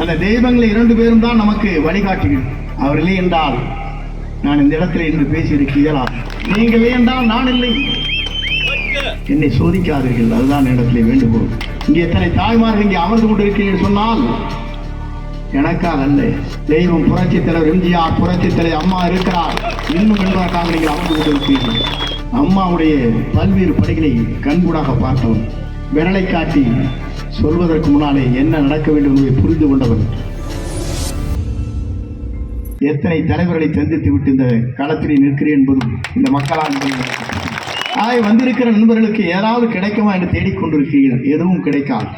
அந்த தெய்வங்கள் இரண்டு பேரும் தான் நமக்கு வழிகாட்டிகள் அவர் இல்லை என்றால் நான் இந்த இடத்துல இன்று பேசியிருக்க இயலாது நீங்கள் இல்லை என்றால் நான் இல்லை. என்னை சோதிக்காதீர்கள். அதுதான் இடத்துல வேண்டுகோள். இங்கே எத்தனை தாய்மார்கள் இங்கே அமர்ந்து கொண்டிருக்கிறீர்கள் சொன்னால் எனக்காக அல்ல. தெய்வம் புரட்சி தலைவர் எம்ஜிஆர் புரட்சி தலைவர் அம்மா இருக்கிறார். இன்னும் என்பதற்காக நீங்கள் அமர்ந்து கொண்டிருக்கிறீர்கள். அம்மாவுடைய பல்வேறு படைகளை கண்கூடாக பார்த்தவன். விரலை காட்டி சொல்வதற்கு முன்னாலே என்ன நடக்க வேண்டும் என்பதை புரிந்து கொண்டவன் எத்தனை தலைவர்களை சந்தித்து விட்டு இந்த களத்திலே நிற்கிறேன் என்பதும் இந்த மக்களால் ஆய் வந்திருக்கிற நண்பர்களுக்கு ஏதாவது கிடைக்குமா என்று தேடிக்கொண்டிருக்கிறீர்கள். எதுவும் கிடைக்காது.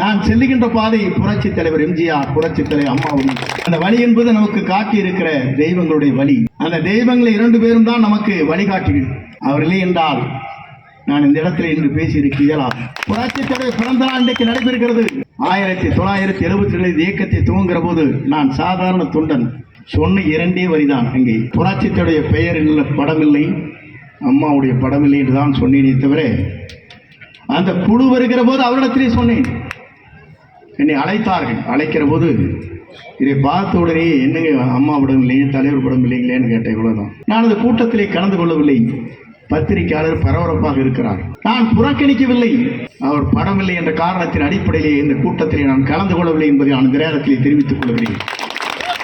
நான் செல்லுகின்ற பாதை புரட்சி தலைவர் எம்ஜிஆர் புரட்சி தலைவர் அம்மாவும் அந்த வழி என்பது நமக்கு காட்டி இருக்கிற தெய்வங்களுடைய வழி. அந்த தெய்வங்களை இரண்டு பேரும் தான் நமக்கு வழிகாட்டுகிறது அவர் இல்லை என்றால் நான் இந்த இடத்துல இன்று பேசியிருக்க இயலாது புரட்சி தலைவர் பிறந்த நாள் இன்றைக்கு நடைபெறுகிறது. ஆயிரத்தி தொள்ளாயிரத்தி எழுபத்தி ஏழு இயக்கத்தை துவங்குற போது நான் சாதாரண தொண்டன் சொன்ன இரண்டே வரிதான். அங்கே புரட்சித்துடைய பெயர் இல்லை படமில்லை அம்மாவுடைய படமில்லை என்று தான் சொன்னேனே தவிர அந்த குழு வருகிற போது அவரிடத்திலே சொன்னேன். என்னை அழைத்தார்கள். அழைக்கிற போது இதை பார்த்த உடனே என்னங்க அம்மா படம் இல்லையே தலைவர் படம் இல்லைங்களேன்னு கேட்டேன் இவ்வளோதான் நான் அந்த கூட்டத்திலே கலந்து கொள்ளவில்லை. பத்திரிகையாளர் பரபரப்பாக இருக்கிறார். நான் புறக்கணிக்கவில்லை. அவர் படமில்லை என்ற காரணத்தின் அடிப்படையிலே இந்த கூட்டத்திலே நான் கலந்து கொள்ளவில்லை என்பதை நான் இந்த நேரத்திலே தெரிவித்துக் கொள்கிறேன்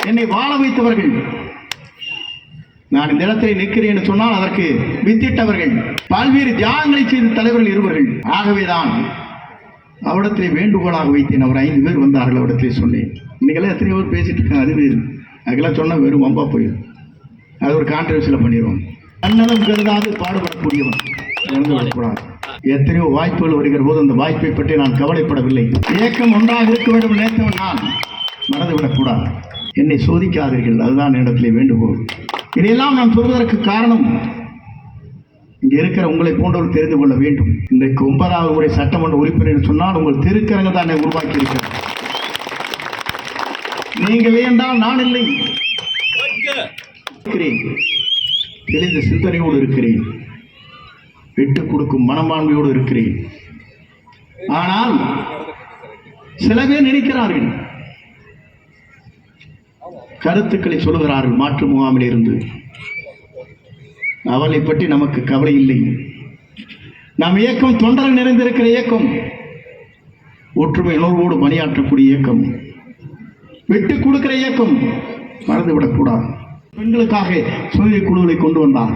என்னை வாழ வைத்தவர்கள் நான் இந்த இடத்திலே நிற்கிறேன் என்று சொன்னால் அதற்கு வித்திட்டவர்கள் பல்வேறு தியாகங்களை செய்த தலைவர்கள் இருவர்கள். ஆகவேதான் அவரிடத்திலே வேண்டுகோளாக வைத்தேன். அவர் ஐந்து பேர் வந்தார்கள் அவரிடத்திலே சொன்னேன். இன்னைக்கெல்லாம் எத்தனை பேர் பேசிட்டு இருக்காங்க. அது வேறு. அதுக்கெல்லாம் சொன்னால் வெறும் வம்பா போயிடும். அது ஒரு கான்ட்ரவர்சியில் பண்ணிடுவோம் அன்னலம் கருதாது பாடுபடக்கூடியவன். விடக்கூடாது. எத்தனையோ வாய்ப்புகள் வருகிற போது அந்த வாய்ப்பை பற்றி நான் கவலைப்படவில்லை. இயக்கம் ஒன்றாக இருக்க வேண்டும் நினைத்தவன் நான். மறந்துவிடக்கூடாது என்னை சோதிக்காதீர்கள். அதுதான் இடத்திலே வேண்டுகோள். இதையெல்லாம் நான் சொல்வதற்கு காரணம் இங்க இருக்கிற உங்களை போன்றவர் தெரிந்து கொள்ள வேண்டும். இன்றைக்கு ஒன்பதாவது முறை சட்டமன்ற உறுப்பினர் என்று சொன்னால் உங்கள் திருக்கரங்க தான் என்னை உருவாக்கி இருக்கிறது நீங்கள் என்றால் நான் இல்லை. தெளிந்த சிந்தனையோடு இருக்கிறேன். விட்டு கொடுக்கும் மனப்பான்மையோடு இருக்கிறேன். ஆனால் சில பேர் நினைக்கிறார்கள் கருத்துக்களை சொல்லுகிறார்கள் மாற்று முகாமில் இருந்து. அவளை பற்றி நமக்கு கவலை இல்லை. நம் இயக்கம் தொண்டர்கள் நிறைந்திருக்கிற இயக்கம். ஒற்றுமை உணர்வோடு பணியாற்றக்கூடிய இயக்கம். விட்டு கொடுக்கிற இயக்கம் மறந்துவிடக்கூடாது பெண்களுக்காக சுய குழுவை கொண்டு வந்தார்.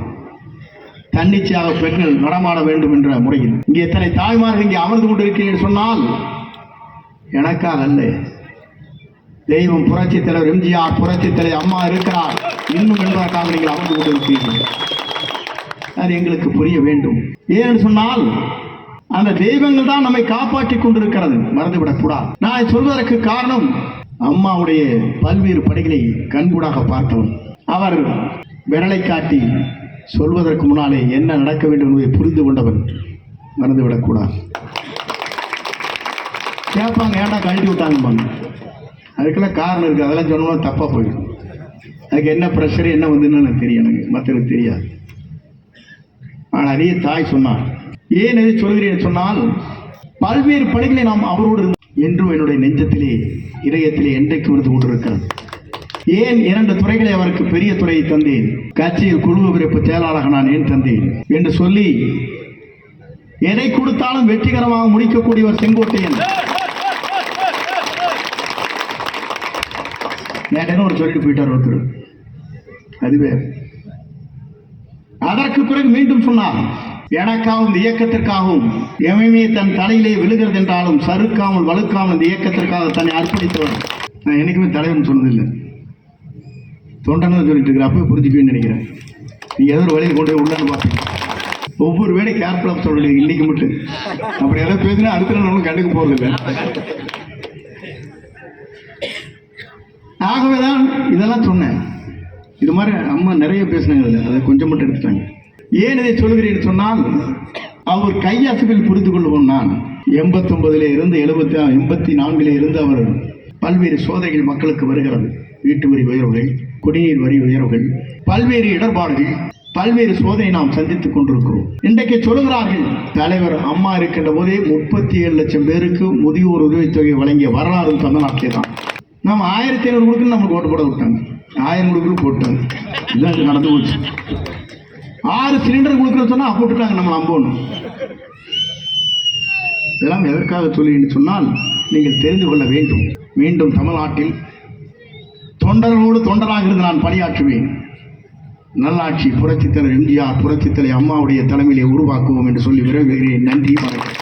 தன்னிச்சையாக பெண்கள் நடமாட வேண்டும் என்ற முறையில். இங்கே எத்தனை தாய்மார்கள் இங்கே அமர்ந்து கொண்டிருக்கிறீர்கள் சொன்னால் எனக்காக அல்ல. தெய்வம் புரட்சி தலைவர் எம்ஜிஆர் புரட்சி தலைவர் அம்மா இருக்கிறார். இன்னும் என்பதற்காக நீங்கள் அமர்ந்து கொண்டிருக்கிறீர்கள். அது எங்களுக்கு புரிய வேண்டும். ஏன்னு சொன்னால் அந்த தெய்வங்கள் தான் நம்மை காப்பாற்றி கொண்டிருக்கிறது. மறந்துவிடக்கூடாது. நான் சொல்வதற்கு காரணம் அம்மாவுடைய பல்வேறு படைகளை கண்கூடாக பார்த்தவன். அவர் விரலை காட்டி சொல்வதற்கு முன்னாலே என்ன நடக்க வேண்டும் என்பதை புரிந்து கொண்டவன் மறந்துவிடக்கூடாது கேட்பாங்க ஏன்டா கழட்டி விட்டாங்கம்பாங்க அதுக்கெல்லாம் காரணம் இருக்குது அதெல்லாம் சொன்னோம்னா தப்பாக போயிடும். அதுக்கு என்ன ப்ரெஷர் என்ன வந்துன்னு எனக்கு தெரியும் எனக்கு மற்றவங்களுக்கு தெரியாது. ஆனால் அதே தாய் சொன்னார் ஏன் எதை சொல்கிறேன் சொன்னால் பல்வேறு பணிகளை நாம் அவரோடு என்றும் என்னுடைய நெஞ்சத்திலே இதயத்திலே என்றைக்கு வந்து கொண்டிருக்கிறது. ஏன் இரண்டு துறைகளை அவருக்கு பெரிய துறையை தந்தேன்? கட்சியில் குழு பிறப்பு செயலாளராக நான் ஏன் தந்தேன்? என்று சொல்லி எதை கொடுத்தாலும் வெற்றிகரமாக முடிக்கக்கூடியவர் செங்கோட்டையன். நேற்று ஒரு சொல்லிட்டு போயிட்டார் ஒருத்தர். அதுவே அதற்கு பிறகு மீண்டும் சொன்னார் எனக்காகவும் இந்த இயக்கத்திற்காகவும் எமையுமே தன் தலையிலே விழுகிறது என்றாலும் சறுக்காமல் வலுக்காமல் இந்த இயக்கத்திற்காக தன்னை அர்ப்பணித்தவர். நான் என்றைக்குமே தலைவன் சொன்னதில்லை. தொண்டன்னு சொல்லிட்டு இருக்கிற அப்போ புரிஞ்சுக்குவேன்னு நினைக்கிறேன். நீ ஏதோ ஒரு வழியில் கொண்டு போய் உள்ளன்னு பார்ப்பீங்க. ஒவ்வொரு வேலை கேர்ஃபுல்லாக சொல்லலை இன்னைக்கு மட்டும். அப்படி ஏதாவது பேசினா அடுத்த நாள் ஒன்றும் கண்டுக்க போகிறதில்லை ஆகவேதான் இதெல்லாம் சொன்னேன். இது மாதிரி அம்மா நிறைய பேசினாங்க அதில் அதை கொஞ்சம் மட்டும் எடுத்துட்டாங்க. ஏன் இதை சொல்கிறேன் சொன்னால் அவர் கையசைவில் புரிந்து கொள்வோம் நான். எண்பத்தொன்பதுல இருந்து எழுபத்தி எண்பத்தி நான்கிலே இருந்து அவர் பல்வேறு சோதனைகள் மக்களுக்கு வருகிறது. வீட்டு வரி உயர்வுகள் குடிநீர் வரி உயர்வுகள் பல்வேறு இடர்பாடுகள் பல்வேறு சோதனை நாம் சந்தித்துக் கொண்டிருக்கிறோம். இன்றைக்கு சொல்கிறார்கள் தலைவர் அம்மா இருக்கின்ற போதே முப்பத்தி ஏழு லட்சம் பேருக்கு முதியோர் உதவித்தொகை வழங்கிய வரலாறு தமிழ்நாட்டிலே தான் நம்ம ஆயிரத்தி ஐநூறு கொடுக்கு நம்மளுக்கு ஓட்டு போட விட்டாங்க. ஆயிரம் கொடுக்கு போட்டாங்க. இதுதான் நடந்து போச்சு. ஆறு சிலிண்டர் கொடுக்குறது சொன்னால் போட்டுட்டாங்க நம்ம நம்பணும் இதெல்லாம் எதற்காக சொல்லின்னு சொன்னால் நீங்கள் தெரிந்து கொள்ள வேண்டும். மீண்டும் தமிழ்நாட்டில் தொண்டர்களோடு தொண்டராக இருந்து நான் பணியாற்றுவேன். நல்லாட்சி புரட்சித்தலைவர் எம்ஜிஆர் புரட்சித்தலை அம்மாவுடைய தலைமையிலே உருவாக்குவோம் என்று சொல்லி விரைவுகிறேன். நன்றி வணக்கம்.